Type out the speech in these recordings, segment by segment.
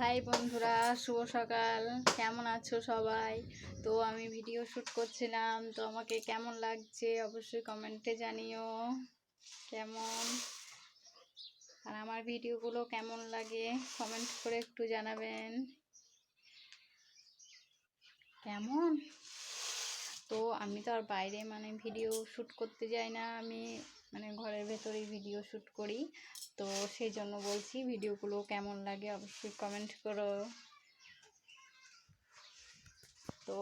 High বন্ধুরা, শুভ সকাল। কেমন আছো সবাই? তো আমি ভিডিও শ্যুট করছিলাম, তো আমাকে কেমন লাগছে অবশ্যই কমেন্টে জানিও। কেমন? আর আমার ভিডিওগুলো কেমন লাগে কমেন্ট করে একটু জানাবেন। কেমন? তো আমি তো আর বাইরে মানে ভিডিও শ্যুট করতে যাই না, আমি মানে ঘরের ভেতরেই ভিডিও শ্যুট করি। তো সেই জন্য বলছি ভিডিওগুলো কেমন লাগে অবশ্যই কমেন্ট করো। তো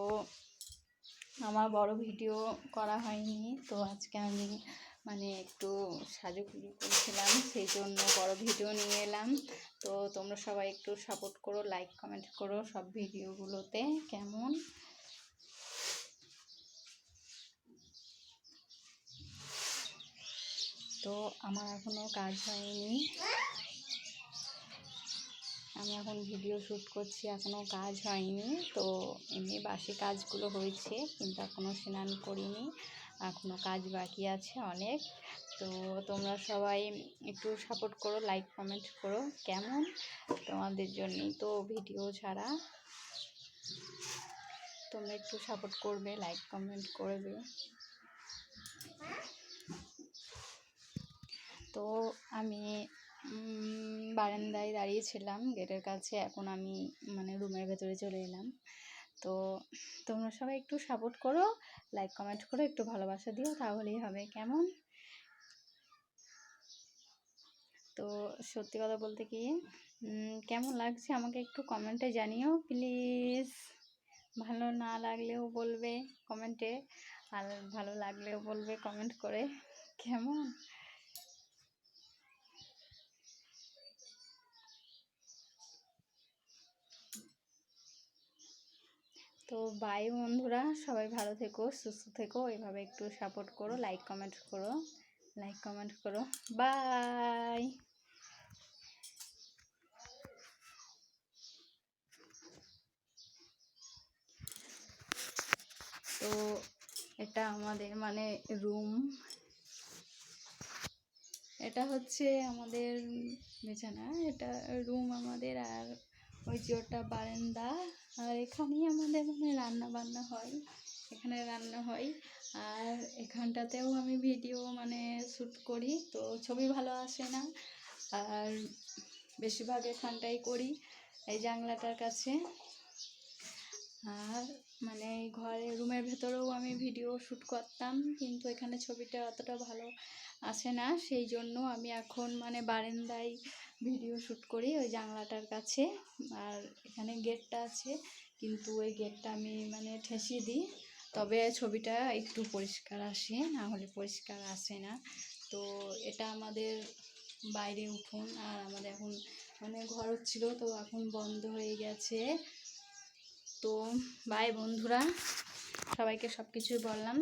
আমার বড় ভিডিও করা হয়নি, তো আজকে আমি মানে একটু সাজুগুজু করছিলাম, সেই জন্য বড় ভিডিও নিয়ে এলাম। তো তোমরা সবাই একটু সাপোর্ট করো লাইক কমেন্ট করো সব ভিডিওগুলোতে কেমন? তো আমার এখনও কাজ হয়নি। আমি এখন ভিডিও শ্যুট করছি এখনও কাজ হয়নি। তো এমনি বাসি কাজগুলো হয়েছে, কিন্তু এখনও স্নান করিনি। এখনও কাজ বাকি আছে অনেক। তো তোমরা সবাই একটু সাপোর্ট করো লাইক কমেন্ট করো। কেমন তোমাদের জন্যই তো ভিডিও ছাড়া? তোমরা একটু সাপোর্ট করবে লাইক কমেন্ট করবে। তো আমি বারান্দায় দাঁড়িয়েছিলাম গেটের কাছে। এখন আমি মানে রুমের ভেতরে চলে এলাম। তো তোমরা সবাই একটু সাপোর্ট করো লাইক কমেন্ট করো, একটু ভালোবাসা দিও, তাহলেই হবে। কেমন? তো সত্যি কথা বলতে কি কেমন লাগছে আমাকে একটু কমেন্টে জানিও প্লিজ ভালো না লাগলেও বলবে কমেন্টে আর ভালো লাগলেও বলবে কমেন্ট করে। কেমন? তো বাই বন্ধুরা, সবাই ভালো থেকো, সুস্থ থেকো, এভাবে একটু সাপোর্ট করো লাইক কমেন্ট করো লাইক কমেন্ট করো বাই তো এটা আমাদের মানে রুম এটা হচ্ছে আমাদের বিছানা, এটা রুম আমাদের আর ওই যে ওটা বারান্দা, আর এখানেই আমাদের মানে রান্না বান্না হয়, এখানে রান্না হয়। আর এখানটাতেও আমি ভিডিও মানে শ্যুট করি, তো ছবি ভালো আসে না। আর বেশিরভাগ এখানটাই করি, এই জানলাটার কাছে। আর মানে ঘরে, রুমের ভেতরেও আমি ভিডিও শ্যুট করতাম, কিন্তু এখানে ছবিটা অতটা ভালো আসে না। সেই জন্য আমি এখন মানে বারান্দায় ভিডিও শ্যুট করি ওই জানলাটার কাছে। আর এখানে গেটটা আছে, কিন্তু ওই গেটটা আমি মানে ঠেসিয়ে দিই। তবে ছবিটা একটু পরিষ্কার আসে, না হলে পরিষ্কার আসে না। তো এটা আমাদের বাইরে উঠুন, আর আমাদের এখন মানে ঘর হচ্ছিল, তো এখন বন্ধ হয়ে গেছে। তো বাই বন্ধুরা, সবাইকে সব কিছুই বললাম।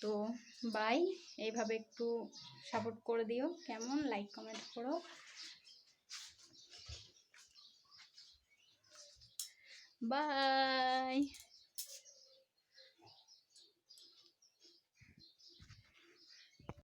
তো বাই এইভাবে একটু সাপোর্ট করে দিও। কেমন? লাইক কমেন্ট করো। বাই